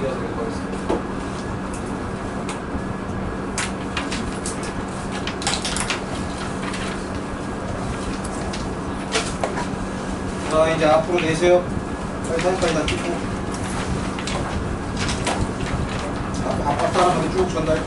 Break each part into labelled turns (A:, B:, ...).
A: 이어드리도록 하겠습니다. 자, 이제 앞으로 내세요. 빨리 사진까지 다 찍고. 앞- 앞 사람한테 쭉 전달.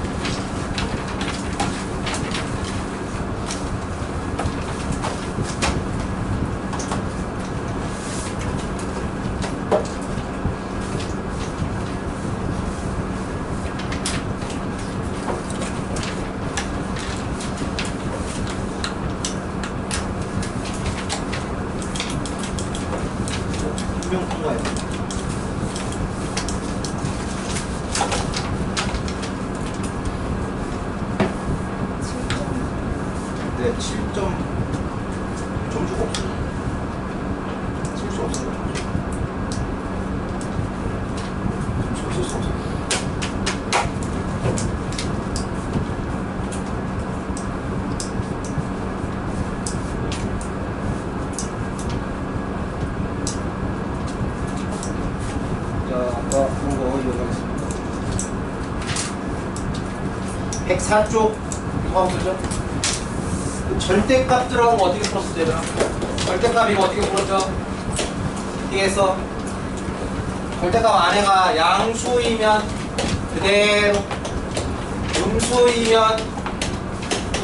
A: 두명 통과해야 돼. 네, 7점 점수가 없어요. 없어요. 자, 아까 그런 거 이어가겠습니다. 104쪽 이거 보죠. 그 절대값 들어가면 어떻게 풀었을 때나 절대값 이거 어떻게 풀었죠? 뒤에서 절대값 안에가 양수이면 그대로 음수이면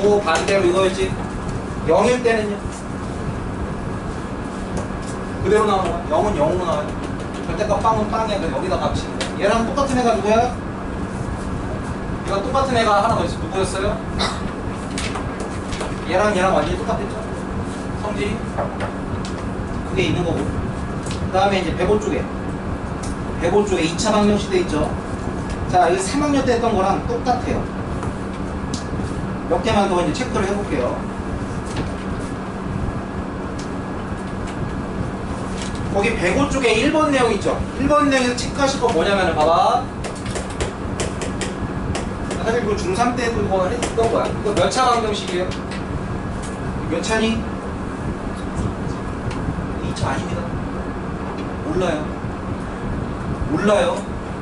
A: 또 반대로 이거였지? 0일 때는요? 그대로 거야? 0은 0으로 나와요. 절대값 빵은 그래서 여기다 값이. 얘랑 똑같은 애가 누구야? 얘가 똑같은 애가 하나 더 있어. 누구였어요? 얘랑 얘랑 완전히 똑같겠죠? 성질이? 그게 있는 거고. 그 다음에 이제 105 쪽에 105 쪽에 2차 방정식 돼 있죠? 자 이거 3학년 때 했던 거랑 똑같아요. 몇 개만 더 이제 체크를 해볼게요. 거기 105 쪽에 1번 내용 있죠? 1번 내용에서 체크하실 거 뭐냐면은 봐봐. 사실 이거 중3 때도 이거 했던 거야. 이거 몇 차 방정식이에요? 몇 차니? 2차 아닙니다. 몰라요. 몰라요.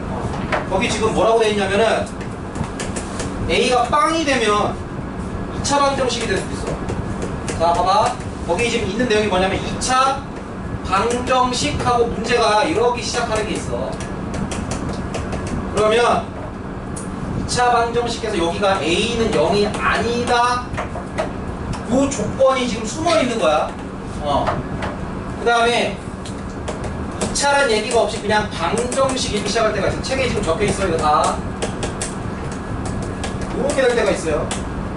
A: 어. 거기 지금 뭐라고 돼 있냐면은 A가 빵이 되면 2차 방정식이 될 수도 있어. 자, 봐봐. 거기 지금 있는 내용이 뭐냐면 2차 방정식하고 문제가 이렇게 시작하는 게 있어. 그러면 2차 방정식에서 여기가 A는 0이 아니다. 요 조건이 지금 숨어 있는 거야. 어. 그 다음에 2차란 얘기가 없이 그냥 방정식 읽기 시작할 때가 있어. 책에 지금 적혀 있어, 이거 다. 이렇게 될 때가 있어요.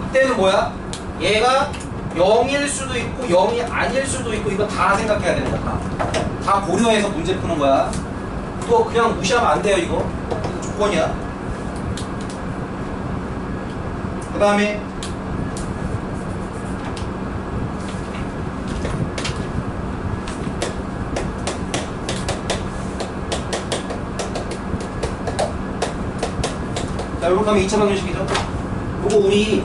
A: 이때는 뭐야? 얘가 0일 수도 있고 0이 아닐 수도 있고 이거 다 생각해야 거야. 다. 다 고려해서 문제 푸는 거야. 또 그냥 무시하면 안 돼요, 이거. 이거 조건이야. 그 다음에 자, 요렇게 하면 2차 방정식이죠. 요거 우리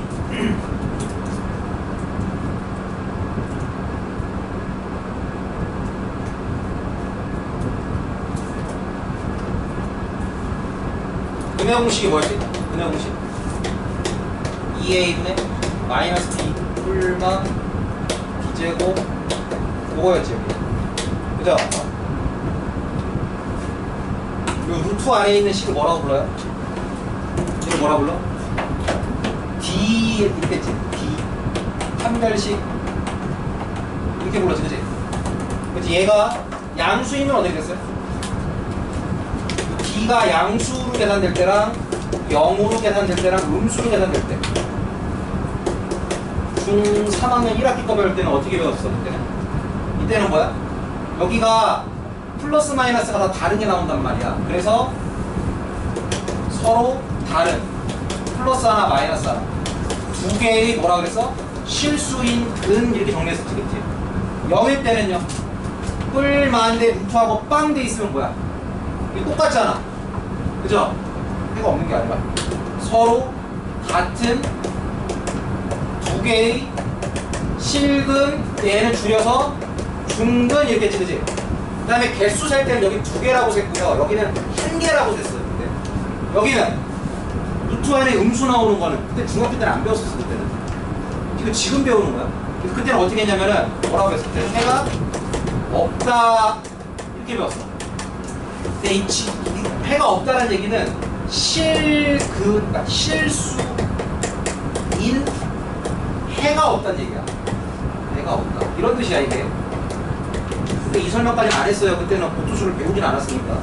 A: 근해 공식이 뭐였지? 근해 공식 2a분의 마이너스 b 뿔만 b제곱 그거였지 여기 그죠? 요 루트 안에 있는 식을 뭐라고 불러요? 이거 뭐라 불러? D 있겠지? D 판별식 이렇게 불렀지 그치? 그치 얘가 양수이면 어떻게 됐어요? D가 양수로 계산될 때랑 0으로 계산될 때랑 음수로 계산될 때 중3학년 1학기 거 배울 때는 어떻게 배웠어 그때는? 이때는 뭐야? 여기가 플러스 마이너스가 다 다른 게 나온단 말이야 그래서 서로 다른 플러스 하나 마이너스 하나 두 개의 뭐라 그랬어? 실수인 근 이렇게 정리했었지 그치? 0일 때는요 뿔만데 루트하고 빵돼 있으면 뭐야? 이게 똑같잖아 그죠? 해가 없는 게 아니라 서로 같은 두 개의 실근 얘는 줄여서 중근 이렇게 했지 그치? 그 다음에 개수 셀 때는 여기 두 개라고 셌고요 여기는 한 개라고 셌어요 여기는 루트 안에 음수 나오는 거는 그때 중학교 때는 안 배웠었어 그때는. 이거 지금 배우는 거야? 그래서 그때는 어떻게 했냐면은 뭐라고 했을 때 해가 없다 이렇게 배웠어. 근데 이, 지- 이 해가 없다는 얘기는 실그 그러니까 실수인 해가 없다는 얘기야. 해가 없다. 이런 뜻이야 이게. 근데 이 설명까지는 안 했어요. 그때는 보투수를 배우진 않았으니까.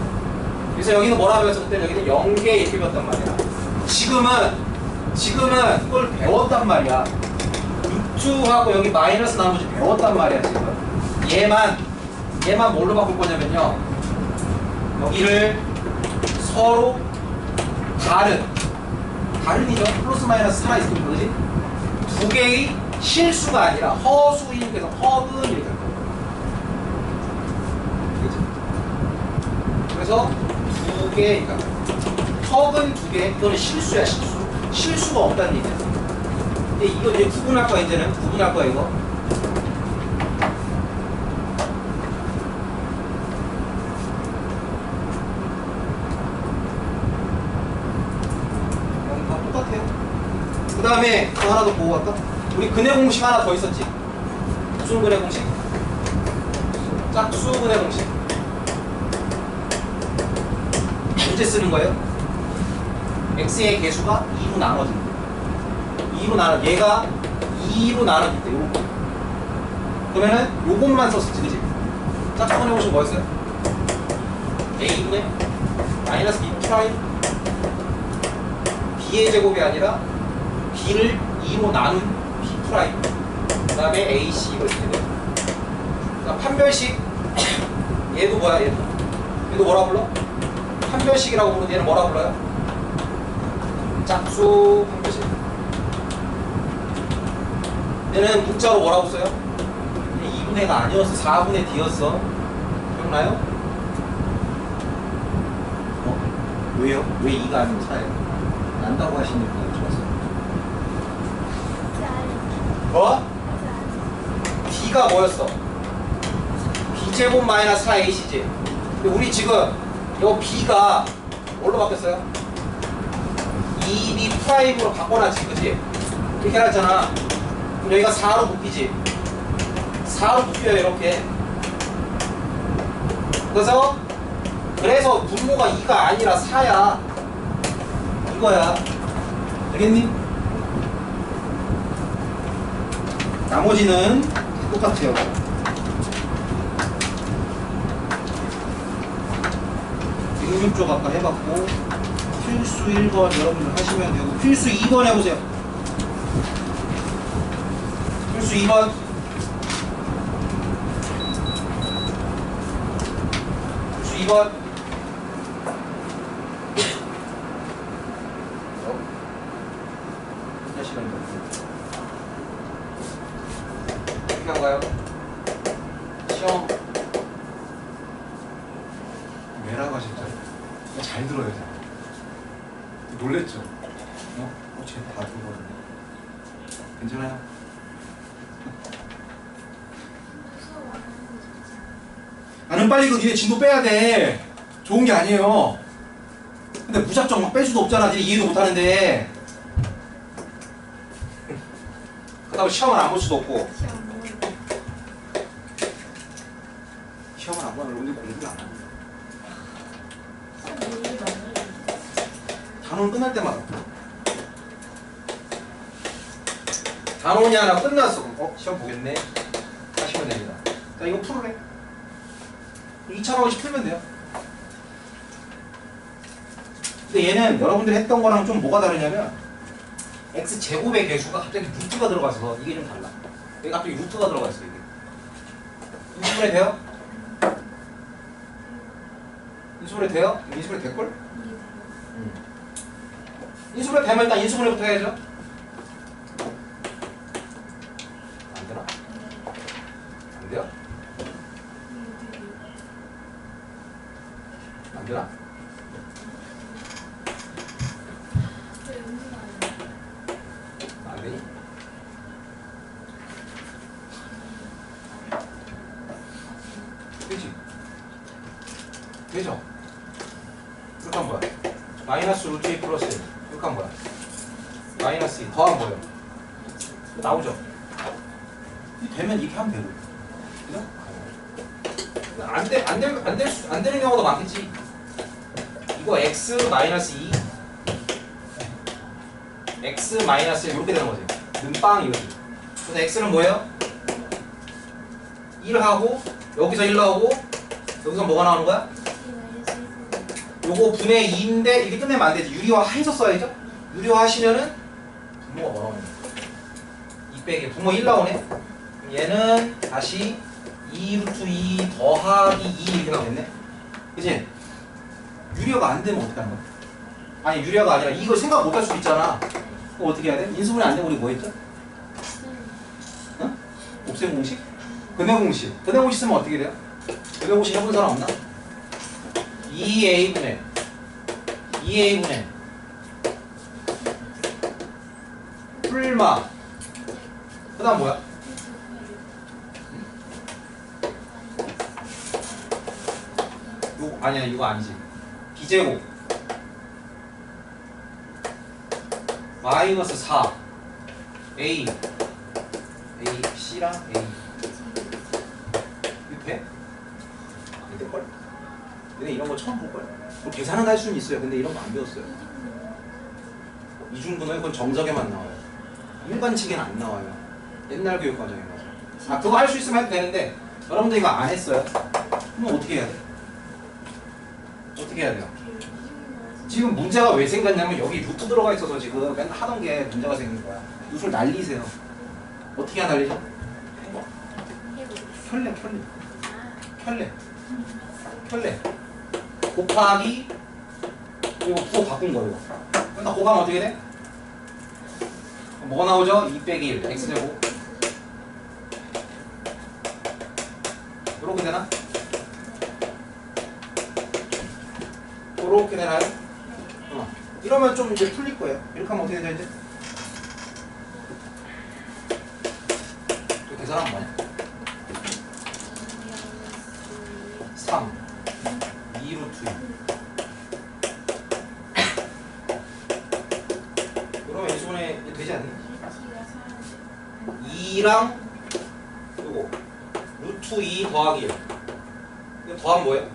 A: 그래서 여기는 뭐라 배웠어? 그때는 여기는 영계 이렇게 배웠단 말이야 지금은 지금은 그걸 배웠단 말이야. 루트하고 여기 마이너스 나머지 배웠단 말이야 지금. 얘만 얘만 뭘로 바꿀 거냐면요. 여기를 서로 다른 다른이죠? 플러스 마이너스 살아있으니까 그지? 두 개의 실수가 아니라 허수인 그래서 허근 이렇게 그래서 두 개, 그러니까 턱은 두 개, 이거는 실수야 실수. 실수가 없다는 얘기야. 근데 이거 이제 구분할 거야 이제는 구분할 거야 이거. 음, 다 똑같아요. 그 다음에 또 하나 더 보고 갈까? 우리 근해 공식 하나 더 있었지. 무슨 근해 공식? 짝수 근해 공식. 언제 쓰는 거예요? X의 개수가 2로 나눠질 때 2로 나눠 얘가 2로 나눠질 때 요거 그러면은 요것만 썼었지 그지? 짝짝한 해보시면 뭐였어요? a분의 마이너스 b 프라임 b의 제곱이 아니라 b를 2로 나눈 b 프라임 그 다음에 ac 이렇게 돼요 자, 판별식 얘도 뭐야 얘도 얘도 뭐라 불러? 판별식이라고 부르는 얘는 뭐라 불러요? 짝수 판별식. 얘는 문자로 뭐라고 써요? 2분의 가 아니었어. 4분의 D였어. 기억나요? 어? 왜요? 왜 2가 아니고 4예요? 난다고 하시니까 좋았어요. 뭐? D가 뭐였어? B제곱 마이너스 4AC지. 근데 우리 지금 요 B가 뭘로 바뀌었어요? 2B 프라임으로 바꿔놨지, 그치? 이렇게 해놨잖아. 그럼 여기가 4로 묶이지? 4로 묶여요, 이렇게. 그래서, 그래서 분모가 2가 아니라 4야. 이거야. 알겠니? 나머지는 똑같아요. 응용쪽 아까 해봤고 필수 1번 여러분들 하시면 되고 필수 2번 해보세요 필수 2번 필수 2번 몇 시간인가? 어떻게 한가요? 시험
B: 왜라가 진짜 잘 들어요. 잘. 놀랬죠. 어? 어떻게 다 들어거든요. 괜찮아요?
A: 나는 빨리 그 니네 진도 빼야 돼. 좋은 게 아니에요. 근데 무작정 막 뺄 수도 없잖아. 니네 이해도 못 하는데. 그다음에 시험을 안 볼 수도 없고. 시험을 안 보면 여러분들 공부를 안 합니다. 단원 끝날 때마다. 단원이 하나 끝났어. 그럼 어? 시험 보겠네. 하시면 됩니다. 자, 이거 풀으래. 2차 방식 풀면 돼요. 근데 얘는 여러분들이 했던 거랑 좀 뭐가 다르냐면 x 제곱의 개수가 갑자기 루트가 들어가서 이게 좀 달라. 여기 갑자기 루트가 들어가 있어 이게. 인수분해 돼요? 인수분해 돼요? 인수분해 될걸? 인수분해 되면 일단 인수분해부터 해야죠. 안 되나? 안 돼요? 안 되나? 안 되니? 되지? 되죠? 그렇게 한 거야. 마이너스 루트 2 플러스 1 이렇게 하면 뭐야? 마이너스 2 더하면 뭐예요? 나오죠? 이 되면 이렇게 하면 되고 그죠? 안 돼 안 될 안 될 수- 안 되는 경우도 많겠지 이거 x 마이너스 2 x 마이너스 1 이렇게 되는 거지 는빵 이거지 그래서 x는 뭐예요? 1 하고 여기서 1 나오고 여기서 뭐가 나오는 거야? 요거 분의 2인데 이렇게 끝내면 안 되지 유리화 해서 써야죠 유리화 하시면은 분모가 뭐라고 하냐 2 빼기 분모 1 나오네 얘는 다시 2 루트 2 더하기 2 이렇게 나오겠네 그치? 유리화가 안 되면 어떻게 하는 거야? 아니 유리화가 아니라 이거 생각 못 할 수도 있잖아 그럼 어떻게 해야 돼? 인수분해 안 되면 우리 뭐 했죠? 곱셈 공식? 근해 공식 근해 공식 쓰면 어떻게 돼요? 근해 공식 해본 사람 없나? 2a분의 2a분의 풀마 그 다음 뭐야? 요 아니야 이거 아니지. 비제곱. 마이너스 4 a. A c랑 a. 이거 돼? 안 될걸? 근데 이런 거 처음 볼걸? 뭐 계산은 할 수는 있어요. 근데 이런 거 안 배웠어요. 이중분은 그건 정석에만 나와요. 일반칙에는 안 나와요 옛날 교육 과정에 맞아 아 그거 할 수 있으면 해도 되는데 여러분들 이거 안 했어요 그럼 어떻게 해야 돼? 어떻게 해야 돼요? 지금 문제가 왜 생겼냐면 여기 루트 들어가 있어서 지금 맨날 하던 게 문제가 생긴 거야 루트를 날리세요 어떻게 해야 날리죠? 켤레 켤레 켤레 켤레 곱하기 이거 부호 바꾼 거예요 그러니까 곱하면 어떻게 돼? 뭐가 나오죠? 2 빼기 1 x제곱 이렇게 되나? 이렇게 되나요? 어. 이러면 좀 이제 풀릴 거예요 이렇게 하면 어떻게 되죠 이제? 저 계산하면 뭐냐? 3 2루트 2 그러면 인수분해 되지 않니? 2랑 요거 루트 2 더하기 1 이거 더하면 뭐예요?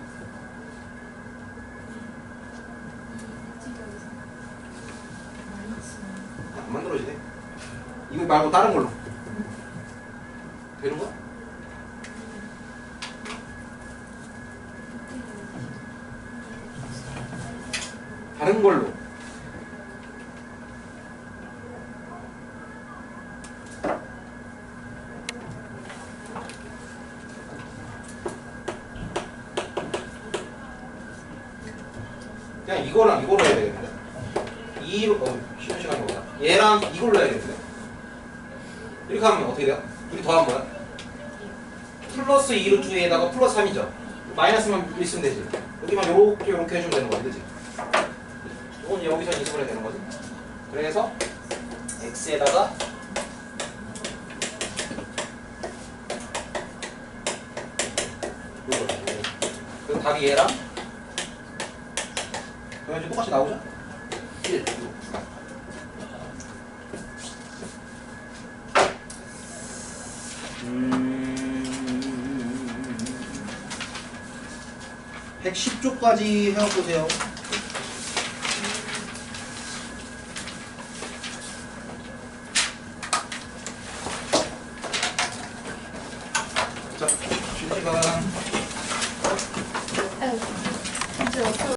A: 안 만들어지네 이거 말고 다른 걸로 되는 거야? 다른 걸로 그냥 이거랑 이걸로 해야 되겠는데 2로 어 쉬는 시간이 오다 얘랑 이걸로 해야겠는데 이렇게 하면 어떻게 돼요? 둘이 더하면 뭐야? 플러스 2루트 2에다가 플러스 3이죠 마이너스만 있으면 되지 여기만 요렇게 요렇게 해주면 되는 거지 그치? 이건 여기서 인식을 해야 되는 거지 그래서 x에다가 요거 그래서 답이 얘랑 그럼 이제 똑같이 나오죠? 1 110조까지 해보세요.